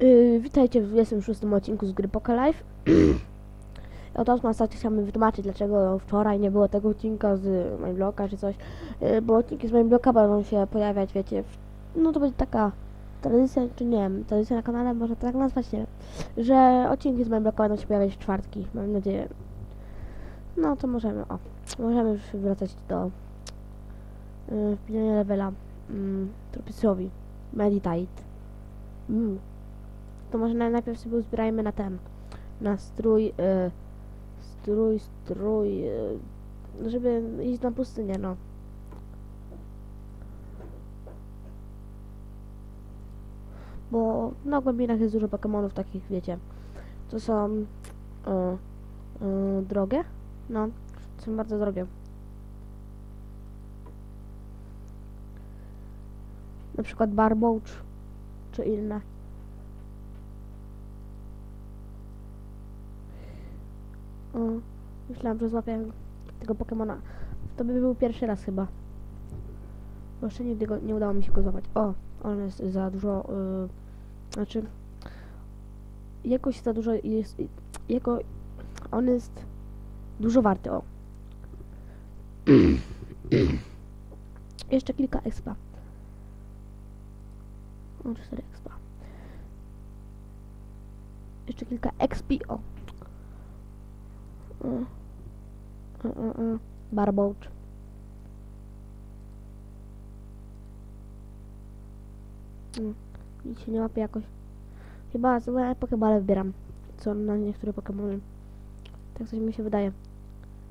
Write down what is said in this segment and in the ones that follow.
Yy, witajcie w 26 odcinku z gry Poker Life. Od starcie chciałbym wytłumaczyć, dlaczego wczoraj nie było tego odcinka z Minebloka czy coś. Yy, bo odcinki z Minebloka będą się pojawiać, wiecie, w, no to będzie taka tradycja, czy nie wiem, tradycja na kanale, to tak nazwać, nie wiem, że odcinki z Minebloka będą się pojawiać w czwartki, mam nadzieję. No to możemy, o, możemy już wracać do yy, wbijania levela yy. Meditate. Mm. To może na- najpierw sobie uzbierajmy na ten, na strój, y, strój, strój, y, żeby iść na pustynię, no. Bo na głębinach jest dużo Pokemonów takich, wiecie, to są y, y, drogie, no, są bardzo drogie. Na przykład Barboach, czy inne. Myślałam, że złapię tego Pokemona. To by był pierwszy raz chyba. Bo jeszcze nigdy go, nie udało mi się go złapać. O, on jest za dużo, y, znaczy, jakoś za dużo jest, jego, on jest dużo warty, o. Jeszcze kilka expa. O, 4 expa. Jeszcze kilka XP, o. Mm. Mm. Nic się nie łapie jakoś. Chyba złe pokebale wybieram. Co na niektóre pokemony. Tak coś mi się wydaje.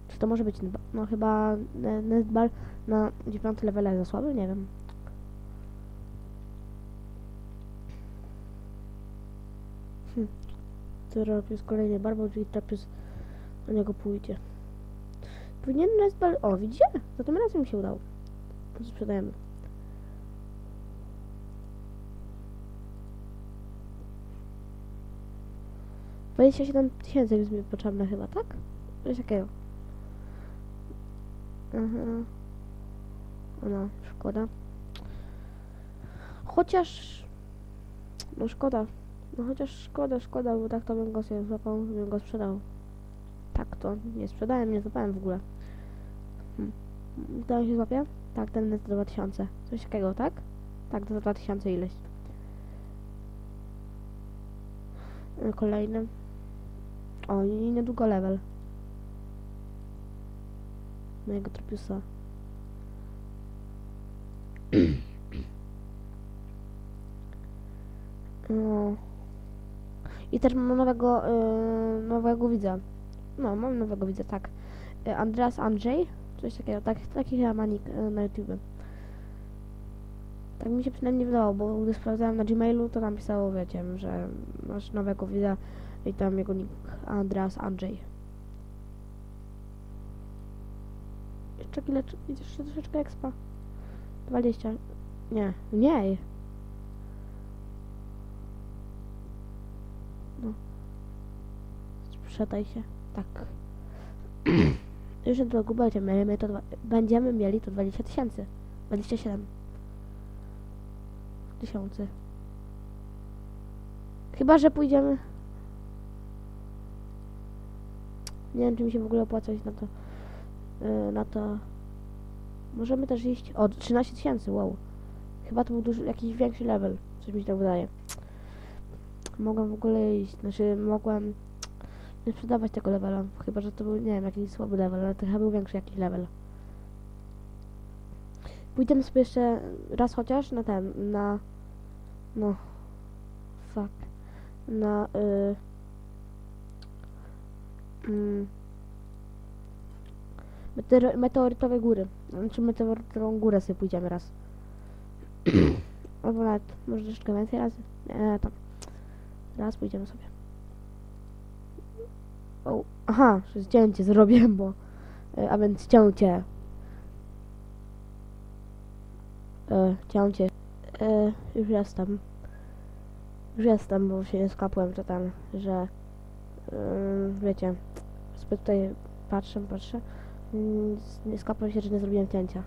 Czy to może być... No chyba Ne- Nestball na 9 levele jest za słaby? Nie wiem. Hm. Tropius kolejny barbo, czyli Tropius do niego pójdzie. Powinien Nestball... O, widzicie? Za tym razem mi się udało. Sprzedajemy. Dwadzieścia siedem tysięcy jest mi potrzebne chyba, tak? Coś takiego. Mhm. No, szkoda. Chociaż... No szkoda. No chociaż szkoda, szkoda, bo tak to bym go sobie złapał, bym go sprzedał. Tak to nie sprzedałem, nie złapałem w ogóle. Hmm. To się złapie? Tak, ten jest za 2000. Coś takiego, tak? Tak, za 2000 ileś. Y, Kolejny. O, i niedługo level. Mojego tropiusa. No. I też mam nowego, y, nowego widza. No, mam nowego widza, tak. Y, Andreas Andrzej, coś takiego, tak, taki chyba nick y, na YouTube. Tak mi się przynajmniej wydawało, bo gdy sprawdzałem na Gmailu, to tam wiecie, że masz nowego widza i tam jego nick Andreas Andrzej. Jeszcze ile, jeszcze troszeczkę expa. 20. Nie, mniej. No. Sprzedaj się. Tak. Już do Google będziemy to, będziemy mieli to 20 tysięcy. 27 tysięcy. Chyba, że pójdziemy. Nie wiem, czy mi się w ogóle opłaca na to. Yy, na to. Możemy też iść. O, 13 tysięcy, wow. Chyba to był duży, jakiś większy level. Coś mi się tak wydaje. Mogłem w ogóle iść, znaczy mogłem nie sprzedawać tego levela. Chyba, że to był, nie wiem, jakiś słaby level, ale to chyba był większy jakiś level. Pójdziemy sobie jeszcze raz chociaż na ten, na... No... Fuck. Na... Y, mm, meteor, meteorytowe góry. Znaczy meteorytową górę sobie pójdziemy raz. Albo nawet, może troszeczkę więcej razy. Nie, tam. Raz pójdziemy sobie. O, aha, zdjęcie zrobiłem, bo... y, A więc cięcie. E, cięcie. E, już jestem. Już jestem, bo się nie skapłem, ten, że... y, wiecie, sobie tutaj patrzę, patrzę. Mm, Nie skapłem się, że nie zrobiłem cięcia.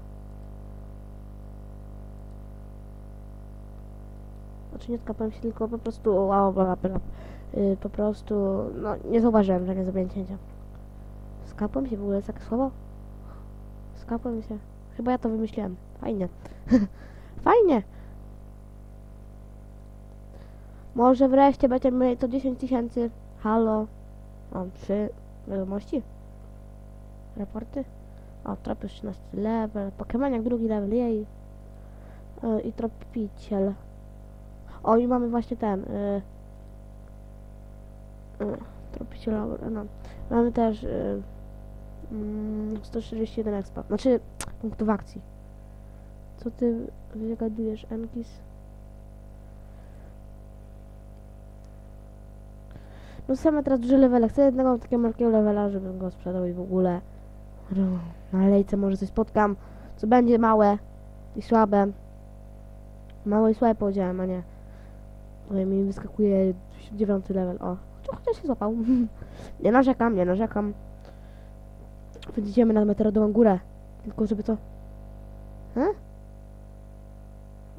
Znaczy nie skapałem się, tylko po prostu, wow, bla, bla. Y, po prostu, no nie zauważyłem, że nie zrobiłem cięcia. Skapłem się w ogóle, jest takie słowo? Skapłem się. Chyba ja to wymyśliłem. Fajnie. Fajnie. Może wreszcie będziemy mieli to 10 tysięcy. Halo. Mam trzy wiadomości. Raporty. O, trop już 13 level. Pokemaniak drugi level, jej. E, I tropiciel. O, i mamy właśnie ten. Y, y, tropiciel, no. Mamy też y, mm, 141 expa. Znaczy, punktów akcji. Co ty wygadujesz, Enkis? No same teraz duże levele. Chcę jednego takiego malkiego levela, żebym go sprzedał i w ogóle. Na lejce może coś spotkam, co będzie małe i słabe. Małe i słabe powiedziałem, a nie. Oj, mi wyskakuje dziewiąty level. O, chociaż się złapał. nie narzekam, nie narzekam. Więc idziemy na meteorodową górę. Tylko żeby to... He?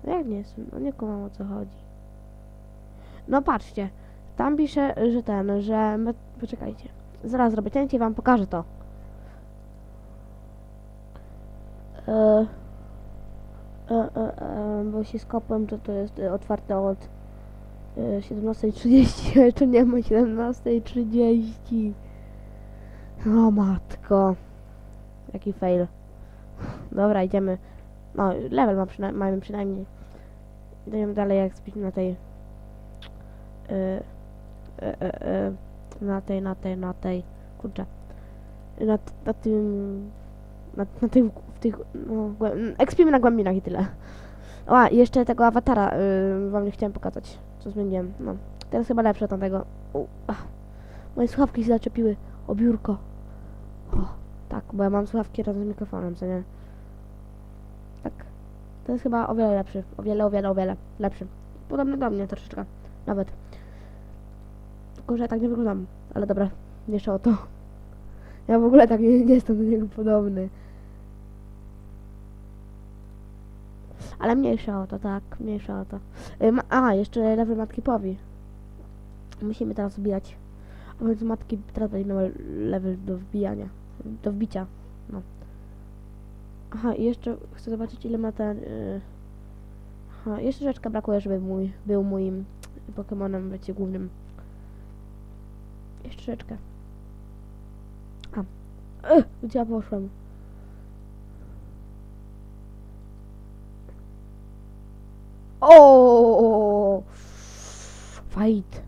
Jak nie jest? No nie kumam o co chodzi. No patrzcie. Tam pisze, że ten, że... Poczekajcie. Zaraz zrobię cięcie i wam pokażę to. E, e, e, e, bo się skopłem, to to jest e, otwarte od 17.30, jeszcze nie ma 17.30. O matko. Jaki fail. Dobra, idziemy. No, level ma przyna mamy przynajmniej. Idziemy dalej, jak jesteśmy na tej... E, e, e, na tej, na tej, na tej... Kurczę. Na, na tym... Na, na tych, w tych, no, głę- ekspimy na głębinach i tyle. O, jeszcze tego awatara y, wam nie chciałem pokazać, co zmieniłem, no. Teraz chyba lepsze od tamtego. U, ach. Moje słuchawki się zaczepiły o biurko. O, tak, bo ja mam słuchawki razem z mikrofonem, co nie? Tak. To jest chyba o wiele lepszy, o wiele, o wiele, o wiele lepszy. Podobny do mnie troszeczkę, nawet. Tylko, że ja tak nie wyglądam, ale dobra, mniejsza o to. Ja w ogóle tak nie, nie jestem do niego podobny. Ale mniejsza o to, tak, mniejsza o to. A, jeszcze level matki powi. Musimy teraz wbijać. A więc matki teraz będzie miały level do wbijania. Do wbicia, no. Aha, i jeszcze chcę zobaczyć ile ma ten... Y, aha, jeszcze rzeczka brakuje, żeby mój, był moim Pokemonem, wiecie, głównym. Jeszcze rzeczkę. A. Ech, gdzie ja poszłem? Fight.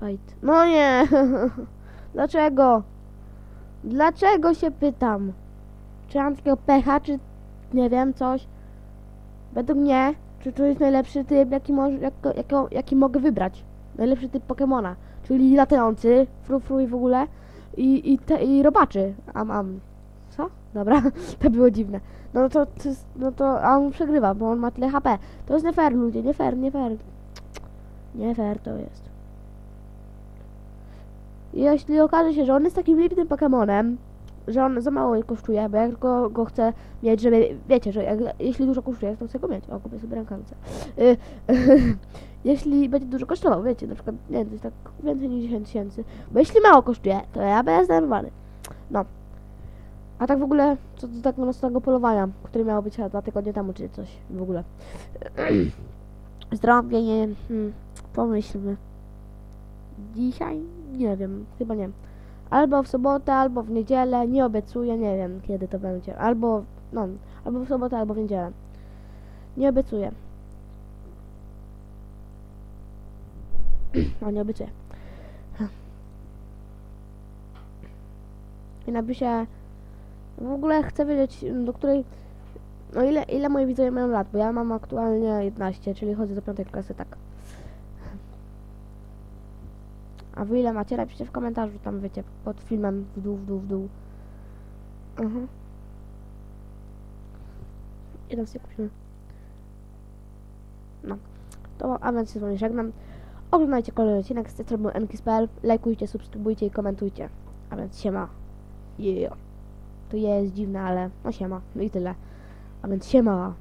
Fight. No nie! Dlaczego? Dlaczego się pytam? Czy mam takiego pecha, czy nie wiem, coś? Według mnie, czy to jest najlepszy typ, jaki, może, jaki mogę wybrać? Najlepszy typ Pokemona. Czyli latający, frufru i w ogóle. I, i, te, i robaczy. Am, am. Dobra, to było dziwne. No to, to jest, no to, a on przegrywa, bo on ma tyle HP. To jest nie fair, ludzie, nie fair, nie fair. Nie fair to jest. Jeśli okaże się, że on jest takim lipnym Pokemonem, że on za mało kosztuje, bo jak tylko go chcę mieć, żeby, wiecie, że jak, jeśli dużo kosztuje, to chcę go mieć. O, kupię sobie rękawice. Y, jeśli będzie dużo kosztował, wiecie, na przykład, nie wiem, tak więcej niż 10 tysięcy, bo jeśli mało kosztuje, to ja będę zdenerwowany. No. A tak w ogóle, co do tak nocnego polowania, które miało być chyba dwa tygodnie temu, czy coś w ogóle. Zdrowienie, hmm, pomyślmy. Dzisiaj? Nie wiem, chyba nie. Albo w sobotę, albo w niedzielę, nie obiecuję, nie wiem kiedy to będzie. Albo, no, albo w sobotę, albo w niedzielę. Nie obiecuję. No, nie obiecuję. I napiszę, w ogóle chcę wiedzieć, do której, no ile, ile moi widzowie mają lat, bo ja mam aktualnie 11, czyli chodzę do piątej klasy, tak. A wy ile macie? Napiszcie w komentarzu, tam wiecie, pod filmem w dół, w dół, w dół. Mhm. Jeden sekund. No. To, a więc się z wami żegnam. Oglądajcie kolejny odcinek z strony Enkis.pl. Lajkujcie, subskrybujcie i komentujcie. A więc siema. Yeah. To jest dziwne, ale no siema. No i tyle. A więc siema.